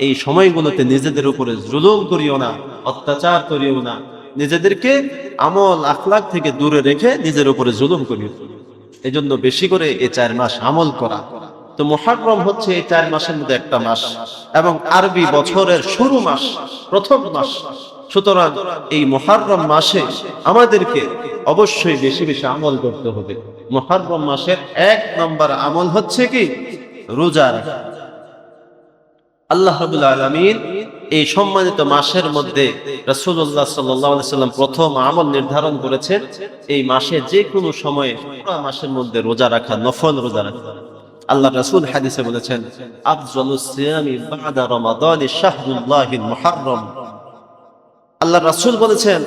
এই সময়গুলোতে নিজেদের উপরে জুলুম করিও না, অত্যাচার করিও না। নিজেদেরকে আমল আখলাক থেকে দূরে রেখে নিজের উপরে জুলুম করিও। এই জন্য বেশি করে এই চার মাস আমল করা। তো মহারম হচ্ছে এই চার মাসের মধ্যে একটা মাস এবং আরবি বছরের শুরু মাস, প্রথম মাস। সুতরাং এই মহারম মাসে আমাদেরকে অবশ্যই বেশি বেশি আমল করতে হবে। মহারম মাসের এক নম্বর আমল হচ্ছে কি? রোজা রাখা। আল্লাহ আলমিন এই সম্মানিত মাসের মধ্যে আলাইহি সাল্লাম প্রথম আমল নির্ধারণ করেছেন। এই মাসে যে কোনো সময়ে মাসের মধ্যে রোজা রাখা, নফল রোজা রাখা। আল্লাহ রাসূল হাদিসে বলেছেন, আফজালুস আল্লাহ রাসুল বলেছেন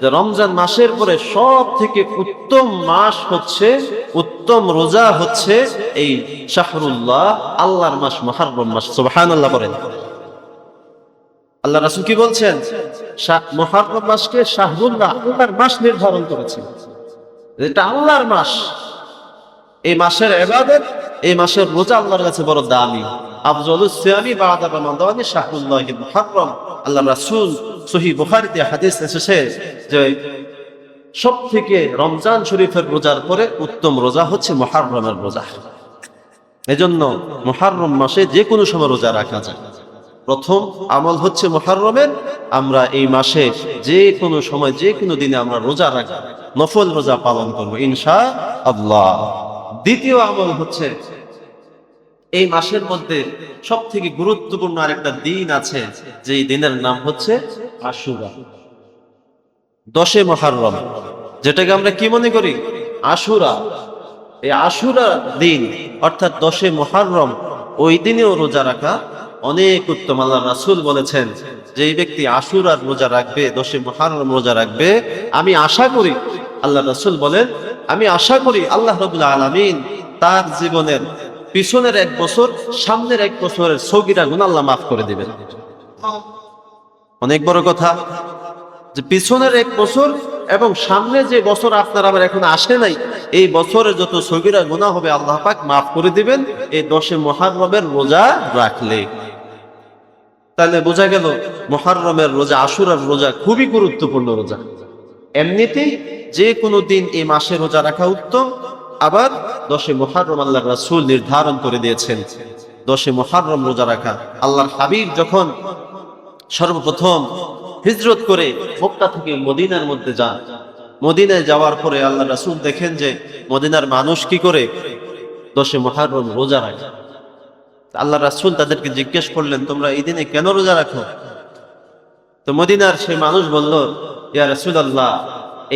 যে রমজান মাসের পরে সব থেকে উত্তম মাস হচ্ছে, উত্তম রোজা হচ্ছে এই শাহরুল্লাহ, আল্লাহর মাস মুহাররম মাস। সোহান আল্লাহ বলেন। আল্লাহ রাসুল কি বলছেন? মুহাররম মাসকে শাহরুল্লাহ আল্লাহর মাস নির্ধারণ করেছেন এটা আল্লাহর মাস। এই মাসের ইবাদত, এই মাসের রোজা আল্লাহর কাছে বড় দামি। আফজলুস সিয়ামি বাদা রমাদানি শাহরুল্লাহিল মুহাররম। আল্লাহ রাসূল সহিহ বুখারীতে হাদিস এসেছে যে সব থেকে রমজান শরীফের রোজার পরে উত্তম রোজা হচ্ছে মুহাররমের রোজা। এজন্য মুহাররম মাসে যে কোনো সময় রোজা রাখা যায়। প্রথম আমল হচ্ছে মুহাররমের, আমরা এই মাসে যে কোনো সময় যে কোনো দিনে আমরা রোজা রাখব, নফল রোজা পালন করব ইনশা আল্লাহ দ্বিতীয় আমল হচ্ছে এই মাসের মধ্যে সব থেকে গুরুত্বপূর্ণ আরেকটা দিন আছে যে দিনের নাম হচ্ছে আশুরা। দশে মহারম যেটাকে আমরা কি মনে করি? আশুরা। এই আশুরা দিন, অর্থাৎ দশে মহারম ওই দিনেও রোজা রাখা অনেক উত্তম। আল্লাহ রাসূল বলেছেন যে, এই ব্যক্তি আশুরার রোজা রাখবে দশে মহারম রোজা রাখবে। আমি আশা করি, আল্লাহ রাসূল বলেন, আমি আশা করি আল্লাহ রবুল্লা আলমিন তার জীবনের পিছনের এক বছর, সামনের এক বছরের সগিরা গুণ আল্লাহ মাফ করে দিবেন। অনেক বড় কথা যে পিছনের এক বছর এবং সামনে যে বছর আপনার আবার এখন আসে নাই, এই বছরে যত সগিরা গুণা হবে আল্লাহ পাক মাফ করে দিবেন, এই দশে মহারমের রোজা রাখলে। তাহলে বোঝা গেল মহারমের রোজা, আশুরার রোজা খুবই গুরুত্বপূর্ণ রোজা। এমনিতেই যে কোনো দিন এই মাসে রোজা রাখা উত্তম, আবার দশে মহারম আল্লাহ রাসূল নির্ধারণ করে দিয়েছেন, দশে মহারম রোজা রাখা। আল্লাহর হাবিব যখন সর্বপ্রথম হিজরত করে মক্কা থেকে মদিনার মধ্যে যান। মদিনায় যাওয়ার পরে আল্লাহ রাসুল দেখেন যে মদিনার মানুষ কি করে? দশে মহারম রোজা রাখে। আল্লাহ রাসূল তাদেরকে জিজ্ঞেস করলেন, তোমরা এই দিনে কেন রোজা রাখো? তো মদিনার সেই মানুষ বলল, ইয়া রাসূল আল্লাহ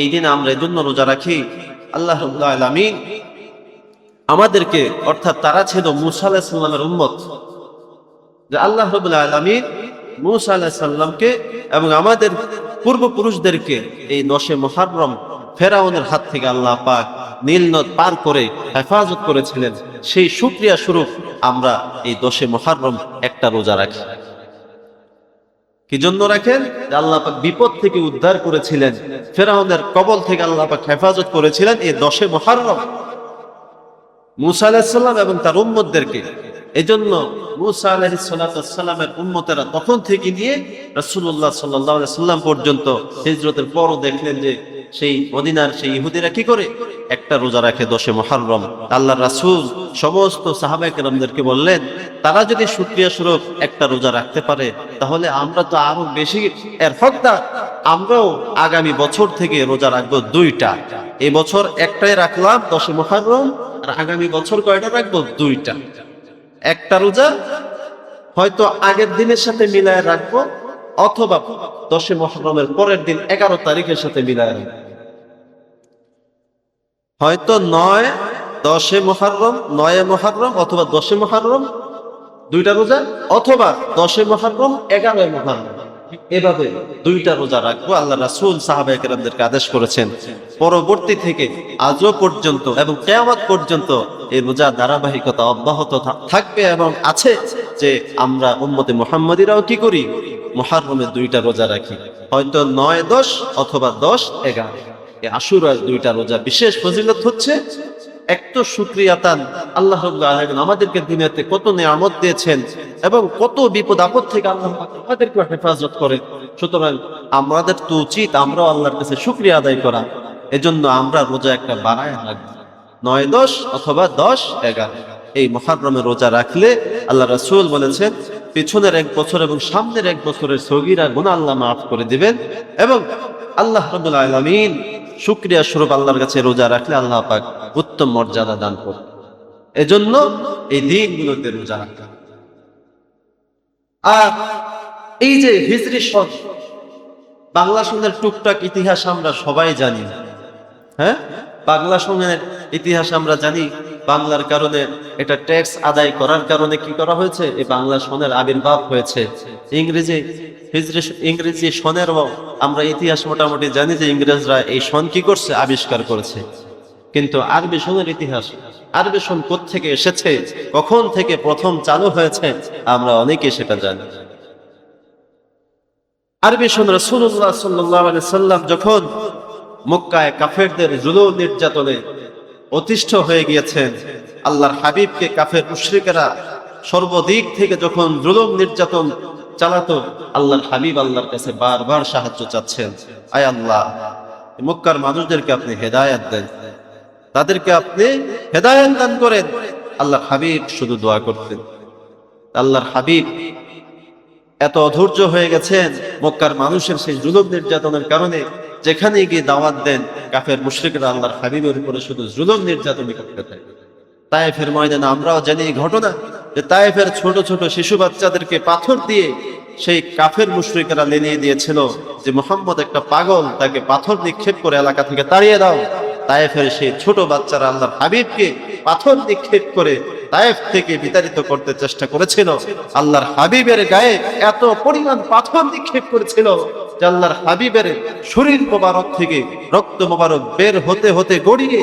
এই দিন আমরা এই জন্য রোজা রাখি। আল্লাহ আলামিন আমাদেরকে, অর্থাৎ তারা ছিল মুসা আলাইহিস সালামের উম্মত। যে আল্লাহ রাব্বুল আলামিন মুসা সালামকে এবং আমাদের পূর্বপুরুষদেরকে এই দশে মুহররম ফেরাউনের হাত থেকে আল্লাহ পাক নীল নদ পার করে হেফাজত করেছিলেন। সেই শুকরিয়া স্বরূপ আমরা এই দশে মুহররম একটা রোজা রাখি। কি জন্য রাখেন আল্লাহ পাক বিপদ থেকে উদ্ধার করেছিলেন। ফেরাউনের কবল থেকে আল্লাহ পাক হেফাজত করেছিলেন এই দশে মহারম মুসা আলাহিসাল্লাম এবং তার উম্মতদেরকে এই জন্য মুসা আলাহিসাল্লামের উম্মতেরা তখন থেকে নিয়ে রাসূলুল্লাহ সাল্লাহ সাল্লাম পর্যন্ত হিজরতের পরও দেখলেন যে সেই মদিনার সেই ইহুদিরা কি করে? একটা রোজা রাখে দশে মহারম আল্লাহ রাসূল সমস্ত সাহাবায়ে কেরামদেরকে বললেন, তারা যদি শুকরিয়া স্বরূপ একটা রোজা রাখতে পারে, তাহলে আমরা তো আরও বেশি এর হকদার। আমরাও আগামী বছর থেকে রোজা রাখব দুইটা। এই বছর একটাই রাখলাম দশে মহারম আর আগামী বছর কয়টা রাখব? দুইটা। একটা রোজা হয়তো আগের দিনের সাথে মিলায় রাখব, অথবা দশে মহরমের পরের দিন এগারো তারিখের সাথে মিলায় রাখব। হয়তো নয় দশে মহারম, নয়ে মহারম, অথবা দশে মহারম, দুইটা রোজা, অথবা দশে মহারম এগারোয় মহারম। এভাবে দুইটা রোজা রাখব। আল্লাহ রাসূল সাহাবাহামদেরকে আদেশ করেছেন, পরবর্তী থেকে আজও পর্যন্ত এবং কেয়ামত পর্যন্ত এই রোজা ধারাবাহিকতা অব্যাহত থাকবে এবং আছে যে আমরা উম্মতে মোহাম্মদীরাও কি করি? মহারমে দুইটা রোজা রাখি। হয়তো নয় দশ অথবা দশ এগারো। আশুরার দুইটা রোজা বিশেষ ফজিলত হচ্ছে এক তো সুক্রিয়াতান আল্লাহ আলামিন আমাদেরকে দুনিয়াতে কত নিয়ামত দিয়েছেন এবং কত বিপদ আপদ থেকে আল্লাহ আমাদেরকে হেফাজত করে সুতরাং আমাদের তো উচিত আমরাও আল্লাহর কাছে শুক্রিয়া আদায় করা। এজন্য আমরা রোজা একটা বাড়ায় রাখব। নয় দশ অথবা দশ এগারো। এই মহারমে রোজা রাখলে আল্লাহ রাসূল বলেছেন, পিছনের এক বছর এবং সামনের এক বছরের সগিরা গুণা আল্লাহ মাফ করে দিবেন এবং আল্লাহ রাব্বুল আলামিন শুকরিয়া স্বরূপ আল্লাহর কাছে রোজা রাখলে আল্লাহ পাক উত্তম মর্যাদা দান করবে এজন্য এই দিনগুলোতে রোজা রাখা। আর এই যে হিজরি সন, বাংলা সনের টুকটাক ইতিহাস আমরা সবাই জানি। হ্যাঁ? বাংলা সনের ইতিহাস আমরা জানি, বাংলার কারণে এটা ট্যাক্স আদায় করার কারণে কি করা হয়েছে? এই বাংলা সনের আবির্ভাব হয়েছে। ইংরেজি হিজরি ইংরেজি সনের আমরা ইতিহাস মোটামুটি জানি যে ইংরেজরা এই সন কি করছে, আবিষ্কার করেছে। কিন্তু আরবি সনের ইতিহাস, আরবি সন থেকে এসেছে, কখন থেকে প্রথম চালু হয়েছে, আমরা অনেকে সেটা জানি। আরবি সন রসুল্লাহ সাল্লাহ সাল্লাম যখন মক্কায় কাফেরদের জুলুম নির্যাতনে অতিষ্ঠ হয়ে গিয়েছেন, আল্লাহর হাবিবকে কাফের মুশরিকেরা সর্বদিক থেকে যখন জুলুম নির্যাতন চালাতো, আল্লাহর হাবিব আল্লাহর কাছে বারবার সাহায্য চাচ্ছেন। আয় আল্লাহ মক্কার মানুষদেরকে আপনি হেদায়াত দেন। তাদেরকে আপনি হেদায়াত দান করেন। আল্লাহর হাবিব শুধু দোয়া করতেন। আল্লাহর হাবিব এত অধৈর্য হয়ে গেছেন মক্কার মানুষের সেই জুলুম নির্যাতনের কারণে, যেখানে গিয়ে দাওয়াত দেন, কাফের মুশরিকরা আল্লাহর হাবিবের উপরে শুধু জুলুম নির্যাতনই করতে থাকে। তাই ফের ময়দানে আমরাও জানি ঘটনা। যে ছোট ছোট শিশু বাচ্চাদেরকে পাথর দিয়ে সেই কাফের মুশরিকেরা লেনিয়ে দিয়েছিল যে মোহাম্মদ একটা পাগল, তাকে পাথর নিক্ষেপ করে এলাকা থেকে তাড়িয়ে দাও। তায়েফের সেই ছোট বাচ্চারা আল্লাহর হাবিবকে পাথর নিক্ষেপ করে তায়েফ থেকে বিতাড়িত করতে চেষ্টা করেছিল। আল্লাহর হাবিবের গায়ে এত পরিমাণ পাথর নিক্ষেপ করেছিল যে আল্লাহর হাবিবের শরীর মোবারক থেকে রক্ত মোবারক বের হতে হতে গড়িয়ে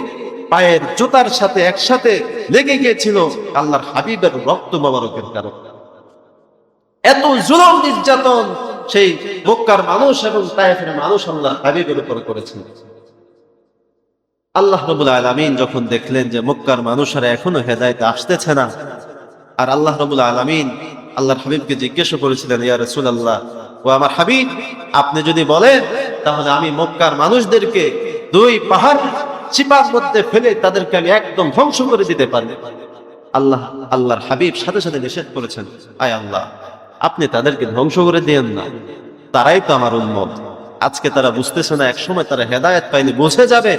পায়ের জুতার সাথে একসাথে লেগে গিয়েছিল আল্লাহর হাবিবের রক্ত মোবারকের কারণে। এত জুলম নির্যাতন সেই মক্কার মানুষ এবং তায়েফের মানুষ আল্লাহ হাবিবের উপর করেছিল। আল্লাহ রবুল আলমিন যখন দেখলেন যে মক্কার মানুষেরা এখনও হেদায়তে আসতেছে না, আর আল্লাহ রবুল আলমিন আল্লাহর হাবিবকে জিজ্ঞেস করেছিলেন, ইয়া রসুল আল্লাহ ও আমার হাবিব, আপনি যদি বলেন, তাহলে আমি মক্কার মানুষদেরকে দুই পাহাড় চিপার মধ্যে ফেলে তাদেরকে আমি একদম ধ্বংস করে দিতে পারি। আল্লাহ, আল্লাহর হাবিব সাথে সাথে নিষেধ করেছেন, আয় আল্লাহ, আপনি তাদেরকে ধ্বংস করে দিয়েন না। তারাই তো আমার উন্মত আজকে তারা বুঝতেছে না, একসময় তারা হেদায়ত পায়নি বুঝে যাবে।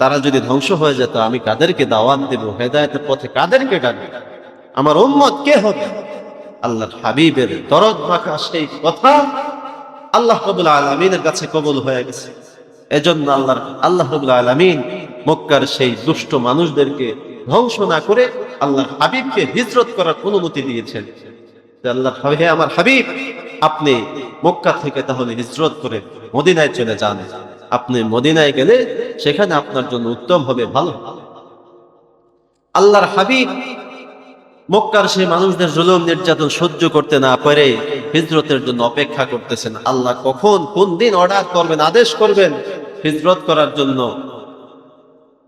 তারা যদি ধ্বংস হয়ে যেত, আমি কাদেরকে দাওয়াত দেব, হেদায়তের পথে কাদেরকে ডাকবো? আমার উম্মত কে হবে? আল্লাহর হাবিবের দরদ মাখা সেই কথা আল্লাহ রবুল আলমিনের কাছে কবুল হয়ে গেছে। এজন্য আল্লাহ আল্লাহ আলমিন মক্কার সেই দুষ্ট মানুষদেরকে ধ্বংস না করে আল্লাহর হাবিবকে হিজরত করার অনুমতি দিয়েছেন। আল্লাহ হে আমার হাবিব, আপনি মক্কা থেকে তাহলে হিজরত করে মদিনায় চলে যান। আপনি মদিনায় গেলে সেখানে আপনার জন্য উত্তম হবে, ভালো। আল্লাহর হাবিব মক্কার সেই মানুষদের জুলুম, নির্যাতন সহ্য করতে না পারে, হিজরতের জন্য অপেক্ষা করতেছেন। আল্লাহ কখন, কোন দিন অর্ডার করবেন, আদেশ করবেন হিজরত করার জন্য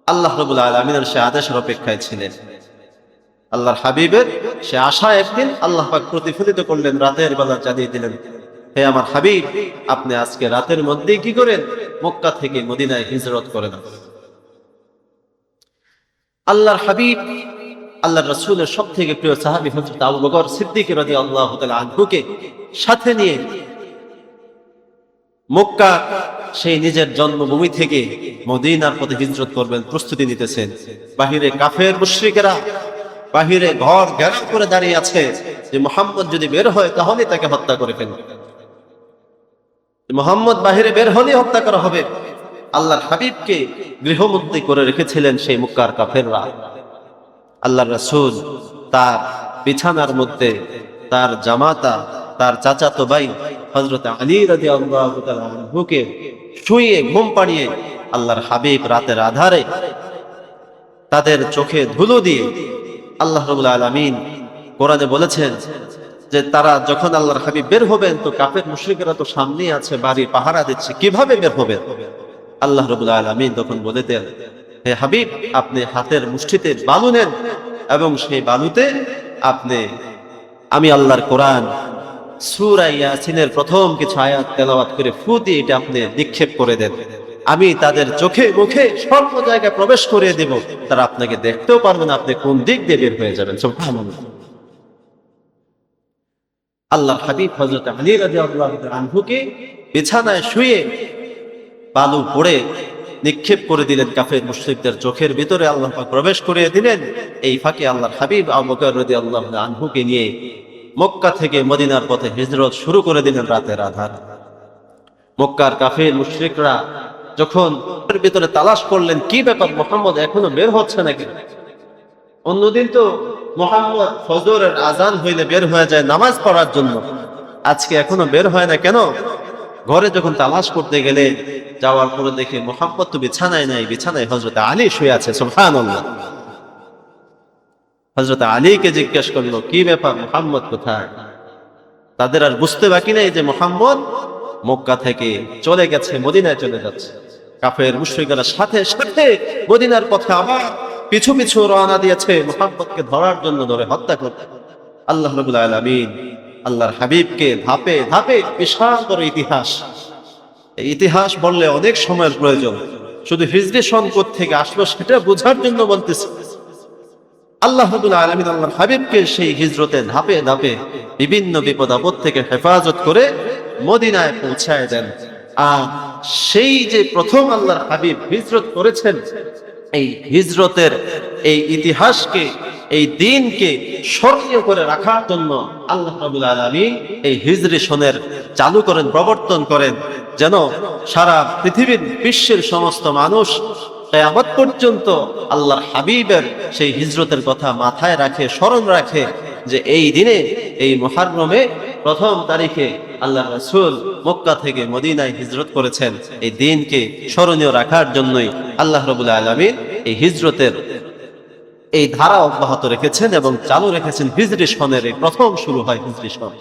আল্লাহ রবুল আলমিনের সে আদেশের অপেক্ষায় ছিলেন। আল্লাহর হাবিবের সে আশা একদিন আল্লাহ প্রতিফলিত করলেন, রাতের বেলা জানিয়ে দিলেন, হে আমার হাবিব, আপনি আজকে রাতের মধ্যেই কি করেন? মক্কা থেকে মদিনায় হিজরত করেন আল্লাহর হাবিব আল্লাহর রসুলের সব থেকে প্রিয় সাহাবি হজরত আবু বকর সিদ্দিক রাজি আল্লাহ আনহুকে সাথে নিয়ে মক্কা সেই নিজের জন্মভূমি থেকে মদিনার পথে হিজরত করবেন, প্রস্তুতি নিতেছেন। বাহিরে কাফের মুশ্রিকেরা, বাহিরে ঘর ঘেরাও করে দাঁড়িয়ে আছে যে মোহাম্মদ যদি বের হয় তাহলে তাকে হত্যা করে ফেলবে মোহাম্মদ বাহিরে বের হলে হত্যা করা হবে। আল্লাহর হাবিবকে গৃহমন্ত্রী করে রেখেছিলেন সেই মুক্কার কাফেররা। আল্লাহ রসুল তার বিছানার মধ্যে তার জামাতা তার চাচাতো ভাই হজরত আলী রাজি আল্লাহকে শুয়ে ঘুম পাড়িয়ে আল্লাহর হাবিব রাতের আধারে তাদের চোখে ধুলো দিয়ে আল্লাহ আলমিন কোরআনে বলেছেন যে তারা যখন আল্লাহর হাবিব বের হবেন, তো কাপের মুশ্রিকেরা তো সামনেই আছে, বাড়ি পাহারা দিচ্ছে, কীভাবে বের হবেন? আল্লাহ রবুল আলমিন তখন বলে দেন, হে হাবিব, আপনি হাতের মুষ্টিতে বালু নেন এবং সেই বালুতে আপনি, আমি আল্লাহর কোরআন সূরা ইয়াসিনের প্রথম কিছু আয়াত তেলাওয়াত করে ফু দিয়ে এটা আপনি নিক্ষেপ করে দেন। আমি তাদের চোখে মুখে সর্ব জায়গায় প্রবেশ করে দেব। তারা আপনাকে দেখতেও পারবে না, আপনি কোন দিক দিয়ে বের হয়ে যাবেন। সুবহানাল্লাহ। আল্লাহ হাবিব হজরত আলী রাদিয়াল্লাহু আনহুকে বিছানায় শুয়ে বালু পড়ে নিক্ষেপ করে দিলেন কাফের মুশরিকদের চোখের ভিতরে। আল্লাহ প্রবেশ করিয়ে দিলেন। এই ফাঁকে আল্লাহর হাবিব আবু বকর রাদিয়াল্লাহু আনহুকে নিয়ে মক্কা থেকে মদিনার পথে হিজরত শুরু করে দিলেন রাতের আধার। মক্কার কাফের মুশরিকরা যখন ভিতরে তালাশ করলেন, কি ব্যাপার, মোহাম্মদ এখনও বের হচ্ছে নাকি? অন্যদিন তো মোহাম্মদ ফজরের আজান হইলে বের হয়ে যায় নামাজ পড়ার জন্য। আজকে এখনও বের হয় না কেন? ঘরে যখন তালাশ করতে গেলে যাওয়ার পরে দেখে মোহাম্মদ তো বিছানায় নাই, বিছানায় হজরত আলী শুয়ে আছে, সুবহানাল্লাহ। হজরত আলীকে জিজ্ঞেস করল, কি ব্যাপার, মোহাম্মদ কোথায়? তাদের আর বুঝতে বাকি নেই যে মোহাম্মদ মক্কা থেকে চলে গেছে, মদিনায় চলে যাচ্ছে। কাফের মুশ্রিকরা সাথে সাথে মদিনার পথে আবার পিছু পিছু রওনা দিয়েছে, মোহাম্মদকে ধরার জন্য ধরে হত্যা করতে। আল্লাহ রবুল আলমিন আল্লাহর হাবিবকে ধাপে ধাপে বিশাল বড় ইতিহাস, এই ইতিহাস বললে অনেক সময়ের প্রয়োজন। শুধু হিজরি সংকট থেকে আসলো সেটা বোঝার জন্য বলতেছি। আল্লাহ আলমিন আল্লাহ হাবিবকে সেই হিজরতে ধাপে ধাপে বিভিন্ন বিপদ আপদ থেকে হেফাজত করে মদিনায় পৌঁছায় দেন। আর সেই যে প্রথম আল্লাহর হাবিব হিজরত করেছেন, এই হিজরতের এই ইতিহাসকে, এই দিনকে স্মরণীয় করে রাখার জন্য আল্লাহ রাবুল আলমী এই হিজরি সনের চালু করেন, প্রবর্তন করেন, যেন সারা পৃথিবীর বিশ্বের সমস্ত মানুষ কেয়ামত পর্যন্ত আল্লাহর হাবিবের সেই হিজরতের কথা মাথায় রাখে, স্মরণ রাখে যে এই দিনে, এই মহারমে প্রথম তারিখে আল্লাহ রাসূল মক্কা থেকে মদিনায় হিজরত করেছেন। এই দিনকে স্মরণীয় রাখার জন্যই আল্লাহ রবুল আলমীর এই হিজরতের এই ধারা অব্যাহত রেখেছেন এবং চালু রেখেছেন। হিজরি সনের এই প্রথম শুরু হয় হিজরি সন।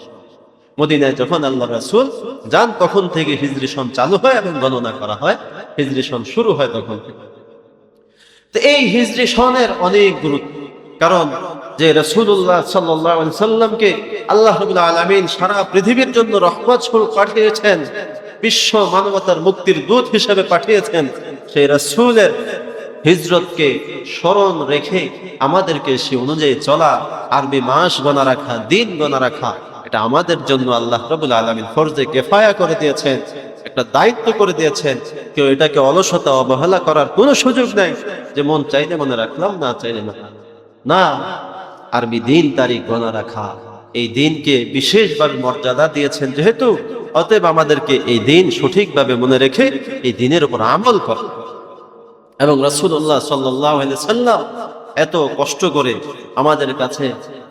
মদিনায় যখন আল্লাহ রাসুল যান, তখন থেকে হিজরি সন চালু হয় এবং গণনা করা হয়। হিজরি সন শুরু হয় তখন থেকে। তো এই হিজরি সনের অনেক গুরুত্ব। কারণ যে রসুল্লাহ সাল্লাহ সাল্লামকে আল্লাহ আলমিন সারা পৃথিবীর জন্য রহমত পাঠিয়েছেন, বিশ্ব মানবতার মুক্তির দূত হিসেবে পাঠিয়েছেন, সেই রসুলের হিজরতকে স্মরণ রেখে আমাদেরকে সে অনুযায়ী চলা, আরবি মাস গণা রাখা, দিন গণা রাখা এটা আমাদের জন্য আল্লাহ রবুল আলমিন ফরজে কেফায়া করে দিয়েছেন, একটা দায়িত্ব করে দিয়েছেন। কেউ এটাকে অলসতা, অবহেলা করার কোনো সুযোগ নাই যে মন চাইলে মনে রাখলাম, না চাইলে না। না, আরবি দিন তারিখ গণা রাখা। এই দিনকে বিশেষভাবে মর্যাদা দিয়েছেন যেহেতু, অতএব আমাদেরকে এই দিন সঠিকভাবে মনে রেখে এই দিনের উপর আমল কর। এবং রসুল্লাহ সাল্লাহ সাল্লাম এত কষ্ট করে আমাদের কাছে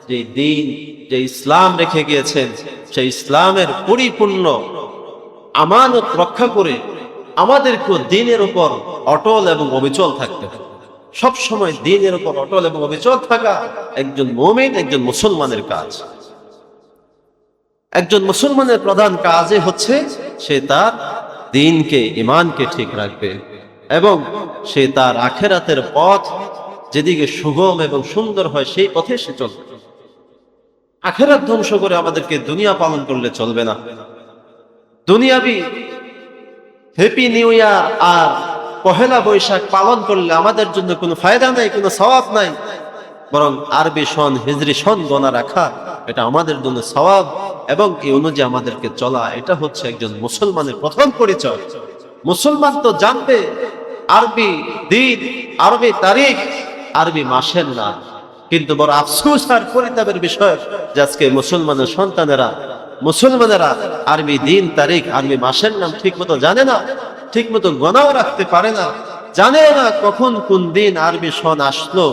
যে দিন যে ইসলাম রেখে গিয়েছেন, সেই ইসলামের পরিপূর্ণ আমানত রক্ষা করে আমাদেরকে দিনের উপর অটল এবং অবিচল থাকতে হবে। সব সময় দিনের উপর অটল এবং অবিচল থাকা একজন মমিন, একজন মুসলমানের কাজ। একজন মুসলমানের প্রধান কাজে হচ্ছে সে তার দিনকে ইমানকে ঠিক রাখবে এবং সে তার আখেরাতের পথ যেদিকে সুগম এবং সুন্দর হয়, সেই পথে সে চলবে। আখেরাত ধ্বংস করে আমাদেরকে দুনিয়া পালন করলে চলবে না। দুনিয়াবি হ্যাপি নিউ ইয়ার আর পহেলা বৈশাখ পালন করলে আমাদের জন্য কোনো ফায়দা নাই, কোনো সওয়াব নাই। বরং আরবি সন হিজরি সন গণা রাখা, এটা আমাদের জন্য সওয়াব এবং এই অনুযায়ী আমাদেরকে চলা, এটা হচ্ছে একজন মুসলমানের প্রথম পরিচয়। মুসলমান তো জানবে, আরবি দিন, আরবি তারিখ, আরবি মাসের না কিন্তু বড় আফসোস আর পরিতাপের বিষয় যে আজকে মুসলমানের সন্তানেরা, মুসলমানেরা আরবি দিন, তারিখ আরবি মাসের নাম ঠিক মতো জানে না ঠিক মতো গণাও রাখতে পারে না, জানে না কখন কোন দিন আরবি সন আসলো,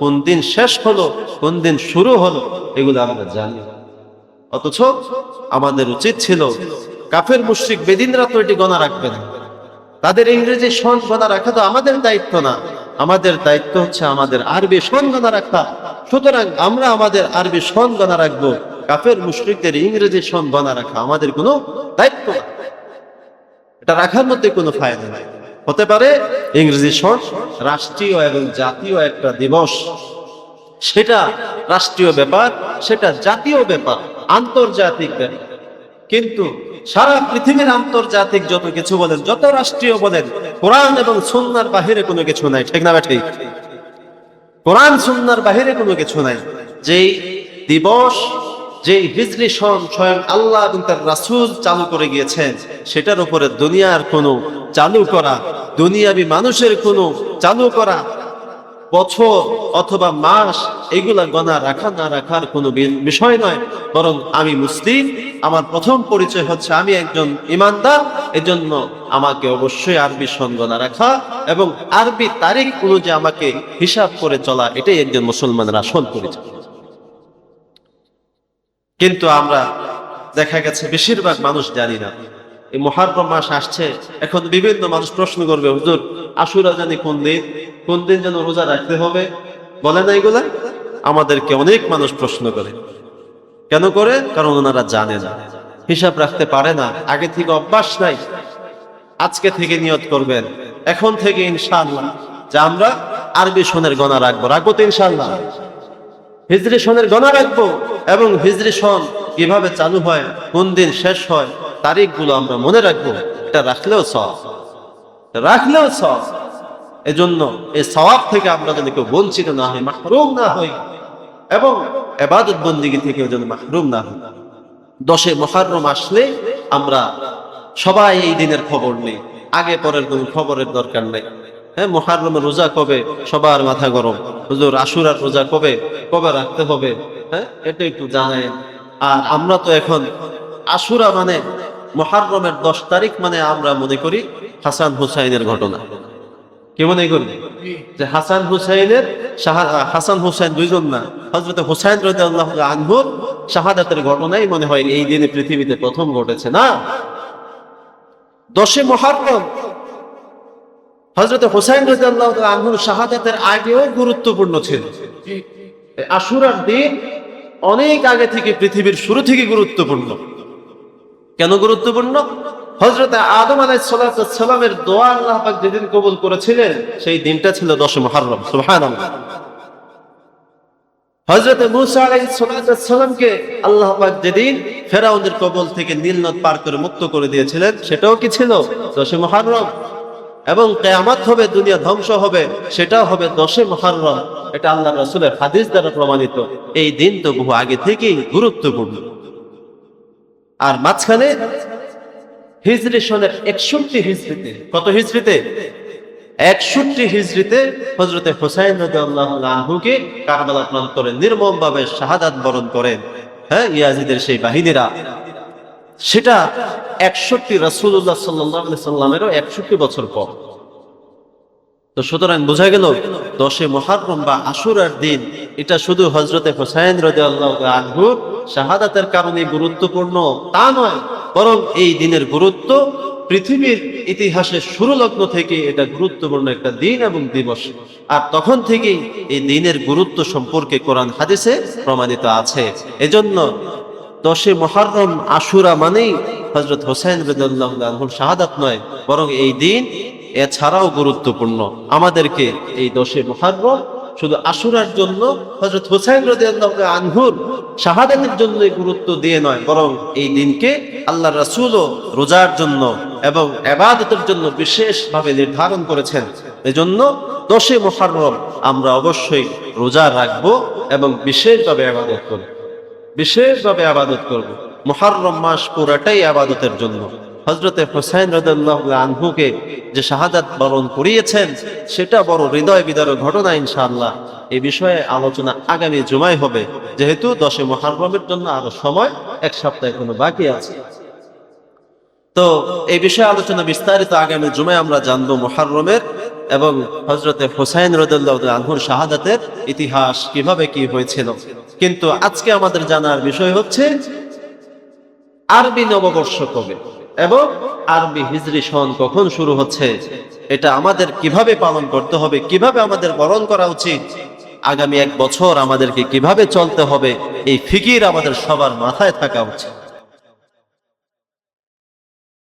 কোন দিন শেষ হলো, কোন দিন শুরু হলো, এগুলো আমরা জানি। অথচ আমাদের উচিত ছিল কাফের, মুশ্রিক, বেদিনরা তো এটি গণা রাখবে না। তাদের ইংরেজি সন গণা রাখা তো আমাদের দায়িত্ব না। আমাদের দায়িত্ব হচ্ছে আমাদের আরবি সন গণা রাখা। সুতরাং আমরা আমাদের আরবি সন গণা রাখব, কাফের, মুশ্রিকদের ইংরেজি সন গণা রাখা আমাদের কোনো দায়িত্ব এটা রাখার মধ্যে কোনো ফায়দা নাই। হতে পারে ইংরেজি সন রাষ্ট্রীয় এবং জাতীয় একটা দিবস। সেটা রাষ্ট্রীয় ব্যাপার, সেটা জাতীয় ব্যাপার, আন্তর্জাতিক ব্যাপার। কিন্তু সারা পৃথিবীর আন্তর্জাতিক যত কিছু বলেন, যত রাষ্ট্রীয় বলেন, কোরআন এবং সুন্নার বাহিরে কোনো কিছু নাই, ঠিক না ঠিক কোরআন, সুন্নার বাহিরে কোনো কিছু নাই। যেই দিবস, যেই হিজরি সন স্বয়ং আল্লাহ এবং তার রাসূল চালু করে গিয়েছেন, সেটার উপরে দুনিয়ার কোনো চালু করা, দুনিয়াবি মানুষের কোনো চালু করা বছর অথবা মাস এগুলা গণা রাখা না রাখার কোনো বিষয় নয়। বরং আমি মুসলিম, আমার প্রথম পরিচয় হচ্ছে আমি একজন ইমানদার, এজন্য আমাকে অবশ্যই আরবি সন গণা রাখা এবং আরবি তারিখ অনুযায়ী আমাকে হিসাব করে চলা, এটাই একজন মুসলমানের আসল পরিচয়। কিন্তু আমরা দেখা গেছে, বেশিরভাগ মানুষ জানি না। এই মহারম মাস আসছে। এখন বিভিন্ন মানুষ প্রশ্ন করবে, হুজুর, আশুরা জানি কোন দিন? কোন দিন যেন রোজা রাখতে হবে? বলে না এগুলা? আমাদেরকে অনেক মানুষ প্রশ্ন করে। কেন করে? কারণ ওনারা জানে না। হিসাব রাখতে পারে না। আগে থেকে অভ্যাস নাই। আজকে থেকে নিয়ত করবেন। এখন থেকে ইনশাআল্লাহ। যে আমরা আরবি সনের গণা রাখব। রাখব তো ইনশাআল্লাহ। হিজরি সনের গণা রাখব। এবং হিজরি সন কীভাবে চালু হয়, কোন দিন শেষ হয় তারিখগুলো আমরা মনে রাখব, এটা রাখলেও সব। রাখলেও সব। এজন্য এই সওয়াব থেকে আমরা যেন কেউ বঞ্চিত না হই, মাহরুম না হই, এবং এবাদত বন্দিগি থেকে যেন মাহরুম না হই। দশে মহারম আসলে আমরা সবাই এই দিনের খবর নেই, আগে পরের কোন খবরের দরকার নেই। হ্যাঁ মহারমের রোজা কবে? সবার মাথা গরম। হুজুর, আশুরার রোজা কবে? কবে রাখতে হবে? হ্যাঁ এটা একটু জানাই আর আমরা তো এখন আশুরা মানে মহারমের দশ তারিখ মানে আমরা মনে করি হাসান হুসাইনের ঘটনা। কে মনে করি যে হাসান হুসাইনের হাসান হুসাইন দুইজন না হজরত হুসাইন আল্লাহ আনহুর শাহাদাতের ঘটনাই মনে হয় এই দিনে পৃথিবীতে প্রথম ঘটেছে না? দশে মহারম হজরত হুসাইন রদি আল্লাহ আনহুর শাহাদাতের আগেও গুরুত্বপূর্ণ ছিল। এই আশুরার দিন অনেক আগে থেকে পৃথিবীর শুরু থেকে গুরুত্বপূর্ণ। কেন গুরুত্বপূর্ণ? হজরত আদম আলাইসালামের দোয়া আল্লাহ যেদিন কবুল করেছিলেন, সেই দিনটা ছিল দশ মহরম সুহান মুসা আলাইসালামকে আল্লাহ যেদিন কবল থেকে নীল নদ পার করে মুক্ত করে দিয়েছিলেন, সেটাও কি ছিল? দশে মহরম এবং কেয়ামত হবে, দুনিয়া ধ্বংস হবে, সেটাও হবে দশে মহরম এটা আল্লাহ রসুলের হাদিস দ্বারা প্রমাণিত। এই দিন তো বহু আগে থেকেই গুরুত্বপূর্ণ। আর মাঝখানে হিজরি সনের একষট্টি হিজরিতে, কত হিজরিতে? একষট্টি হিজরিতে হজরতে হোসাইন রাহুকে কারবালা প্রান্তরে নির্মম ভাবে শাহাদাত বরণ করেন হ্যাঁ ইয়াজিদের সেই বাহিনীরা। সেটা একষট্টি রাসুল্লাহ সাল্লাহ সাল্লামেরও একষট্টি বছর পর। তো সুতরাং বোঝা গেল, দশে মহারম বা আশুরার দিন, এটা শুধু হজরতে হোসাইন রদে আল্লাহ শাহাদাতের কারণে গুরুত্বপূর্ণ তা নয়, বরং এই দিনের গুরুত্ব পৃথিবীর ইতিহাসের শুরু লগ্ন থেকে এটা গুরুত্বপূর্ণ একটা দিন এবং দিবস। আর তখন থেকেই এই দিনের গুরুত্ব সম্পর্কে কোরআন হাদিসে প্রমাণিত আছে। এজন্য দশে মহারম আশুরা মানেই হজরত হোসাইন রদুল্লাহুর শাহাদাত নয়, বরং এই দিন এছাড়াও গুরুত্বপূর্ণ। আমাদেরকে এই দশে মহারম শুধু আশুরার জন্য হজরত হোসাইন রদিয়াল্লাহ আনহুর শাহাদাতের জন্য গুরুত্ব দিয়ে নয়, বরং এই দিনকে আল্লাহ রাসূলও রোজার জন্য এবং এবাদতের জন্য বিশেষভাবে নির্ধারণ করেছেন। এজন্য দশে মহারম আমরা অবশ্যই রোজা রাখব এবং বিশেষভাবে আবাদত করব। বিশেষভাবে আবাদত করব। মহারম মাস পুরাটাই আবাদতের জন্য। হজরতে হোসাইন রদাল্লাহ আনহুকে যে শাহাদাত বরণ করিয়েছেন, সেটা বড় হৃদয় বিদারক ঘটনা ইনশাআল্লাহ। এই বিষয়ে আলোচনা আগামী জুমায় হবে। যেহেতু দশে মহারমের জন্য আরও সময়, এক সপ্তাহ এখনও বাকি আছে। তো এই বিষয়ে আলোচনা বিস্তারিত আগামী জুমায় আমরা জানব মহারমের এবং হজরতে হোসাইন রদুল্লাহ আনহুর শাহাদাতের ইতিহাস কীভাবে কি হয়েছিল। কিন্তু আজকে আমাদের জানার বিষয় হচ্ছে, আরবি নববর্ষ কবে? এবং আরবি হিজরি সন কখন শুরু হচ্ছে? এটা আমাদের কীভাবে পালন করতে হবে? কীভাবে আমাদের বরণ করা উচিত? আগামী এক বছর আমাদেরকে কীভাবে চলতে হবে? এই ফিকির আমাদের সবার মাথায় থাকা উচিত।